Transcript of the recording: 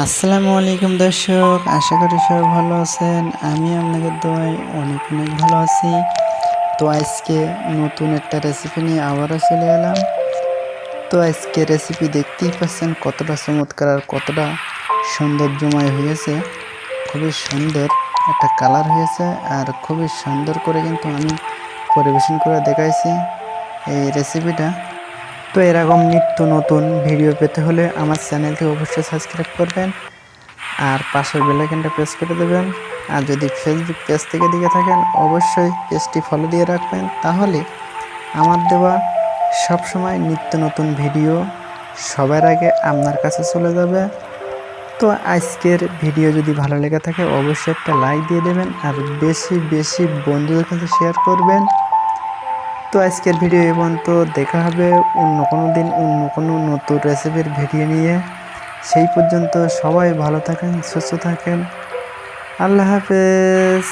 আসসালামু আলাইকুম দর্শক, আশা করি সবাই ভালো আছেন। আমি আপনাদের দোয়ায় অনেক অনেক ভালো আছি। তো আজকে নতুন একটা রেসিপি নিয়ে আবারও চলে এলাম। তো আজকে রেসিপি দেখতেই পাচ্ছেন কতটা চমৎকার আর কতটা সৌন্দর্যময় হয়েছে। খুবই সুন্দর একটা কালার হয়েছে আর খুবই সুন্দর করে কিন্তু আমি পরিবেশন করে দেখাইছি এই রেসিপিটা তো এরকম নিত্য নতুন ভিডিও পেতে হলে আমার চ্যানেলটি অবশ্যই সাবস্ক্রাইব করবেন আর পাশের বেলাইকনটা প্রেস করে দেবেন। আর যদি ফেসবুক পেজ থেকে দিকে থাকেন, অবশ্যই পেজটি ফলো দিয়ে রাখবেন। তাহলে আমার দেওয়া সবসময় নিত্য নতুন ভিডিও সবার আগে আপনার কাছে চলে যাবে। তো আজকের ভিডিও যদি ভালো লেগে থাকে, অবশ্যই একটা লাইক দিয়ে দেবেন। আর বেশি বেশি বন্ধুদের কাছে শেয়ার করবেন। তো আজকের ভিডিও এবং তো দেখা হবে অন্য কোনো দিন, অন্য কোনো নতুন রেসিপির ভিডিও নিয়ে। সেই পর্যন্ত সবাই ভালো থাকেন, সুস্থ থাকেন। আল্লাহ হাফেজ।